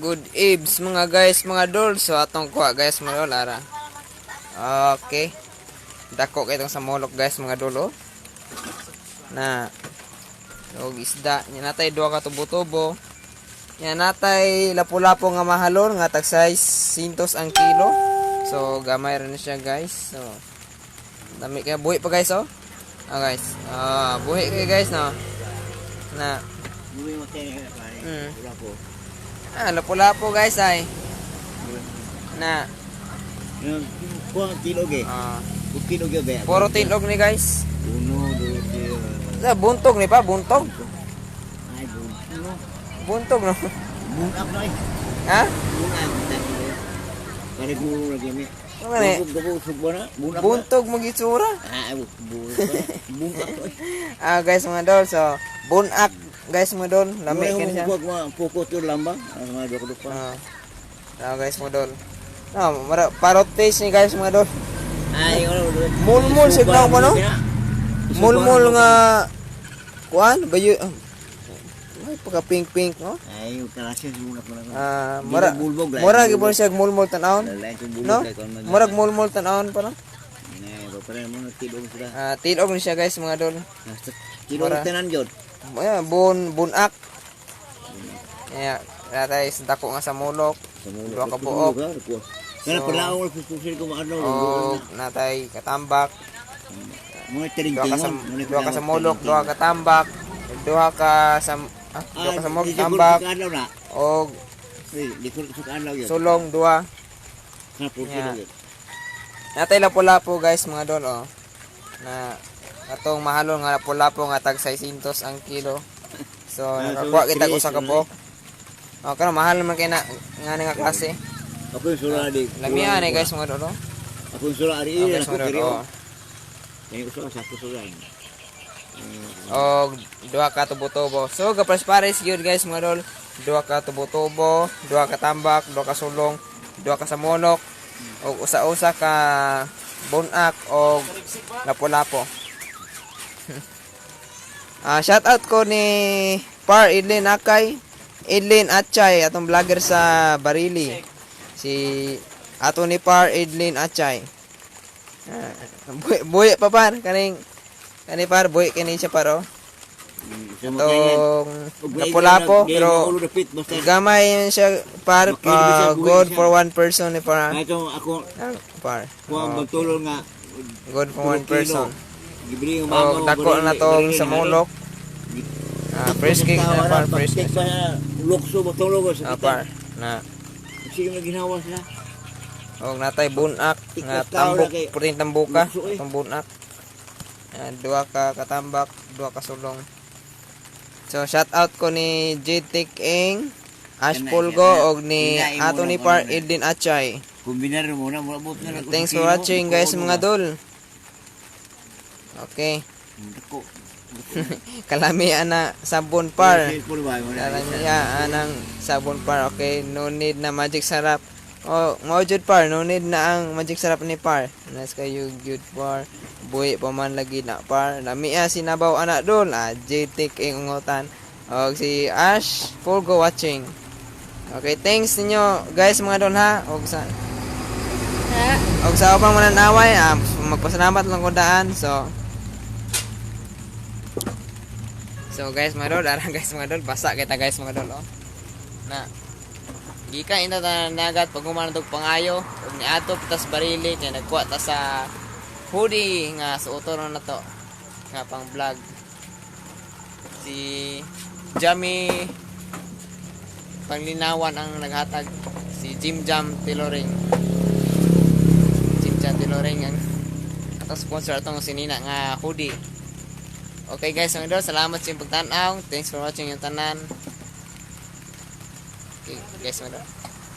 good eves mga guys mga dol. So atong kuha guys mga dol ara. Okay. Dako kay itong sa molok guys mga dol oh. Na og isda nya natay duha ka tubo-tubo. Nya natay lapu-lapo nga mahalon nga tag size sintos ang kilo. So gamay ra na siya guys. So dami kaya buhi pa guys oh. Ah guys. Ah buhi kay guys no. Na Bumi mo tayo. Mm. Ah lapu-lapo guys ay. Na kuha tilog eh. ah yun ba? puro tilog ni guys. Uno, dos, tres. Sa buntog ni pa, buntog. Ay, buno. Buntog no. Bunak na eh. Ha? Bunak. Pare lagi mi. Ano. Bunak. na. Buntog. Ah, bunak. Bunak to eh. Ah guys mga dol, so bunak guys mga dol, lami kini siya. Pag mga poko to lambang. Ang mga doko doko. Ah. Ah guys mga dol. No, mara parot taste ni guys mga dol. Ay, ano. Mulmul signaw mo, no? Mulmul nga kuan bayo ah, ay pagka pink pink no. Ay, kalasya bunak mo na. Ah, mura bulbog. gipon siya mulmul bulog No? Murag mulmul tan-aon pa no. Ba pare mo na tilog sila. Ah, tilog ni siya guys mga dol. Tilog Mura. tanan jud. Ayan, bun bunak. Kaya natay dako nga sa mulok. Dua ka buok. Kana So- pala ako pupusin ko maano. O natay katambak. Mga tiring Duha ka sa duha ka sa mulok, duha ka tambak, duha ka sa ah, duha ka sa mulok tambak o sulong Yeah. yun. Natay lapu-lapu guys mga dol oh. Na atong mahalon nga lapu-lapu nga tag 600 ang kilo. So Ah, so nakakuha kita ko sa kabok. Oh, kana mahal man kay na nga nga klase. Ako yung sura di. Lamian eh guys mga dol. oh. Ako yung sura. Oh, Iyan guys ako oh. Kaya ko sura sa ako sura. og duha ka tubo-tubo. So gapres pares gyud guys mga dol. Duha ka tubo-tubo, duha ka tambak, duha ka sulong, duha ka sa monok, og usa-usa ka bunak og lapo-lapo. ah shout out ko ni Par Idlin Akay, Idlin Achay atong vlogger sa Barili. Si ato ni Par Idlin Achay. Ah, buhi, buhi pa par kaning kani par buhi kini siya paro. Itong lapu-lapo pero gamay siya par ah, good for one person ni par. Ay ito ako Ah, par. Oh, magtulong nga good for one person. Gibili yung Og dako na tong sa mulok. Ah, fresh cake na par, fresh cake. Lukso matulog Ah, sa kita. par. Na Sige na ginawa sila. og natay bunak nga tambok puting tambuka atong bunak. Ah, duha ka katambak, duha ka sulong. So shout out ko ni JTK Ing, Ash Pulgo og ni Hinain mo ato na ni ko Par. Edin Achay. Kombinar mo na mula bot na. Thanks for watching guys mga dol. Okay, Dako. kalamian na sabon par. Cellphone ba mo na? Kalamian ng sabon par. Okay, no need na magic sarap. Oh, mao jud par, no need na ang magic sarap ni par. Nas kayo good par. Buhi pa man lagi na par. Lamia sinabaw anak dol. Ah, JTK Ing ungutan. Og si Ash, full go watching. Okay, thanks ninyo guys mga dol ha. Og sa Og sa upang mananaway, ah, magpasalamat lang ko daan. So, So guys mga dol, ara guys mga dol, basa kita guys mga dol oh. Na Gikan ina ta nagat pag humana tog pangayo, ug niadto tas barili kay nagkuha ta sa hoodie nga suoton na to. Nga pang vlog. Si Jamie Panglinawan ang naghatag si Jim Jam Tiloring. Jim Jam Tiloring ang atong sponsor atong sinina nga hoodie. Okay guys, mga idol, salamat sa inyong pagtanaw. Thanks for watching yung tanan. Okay guys, mga idol.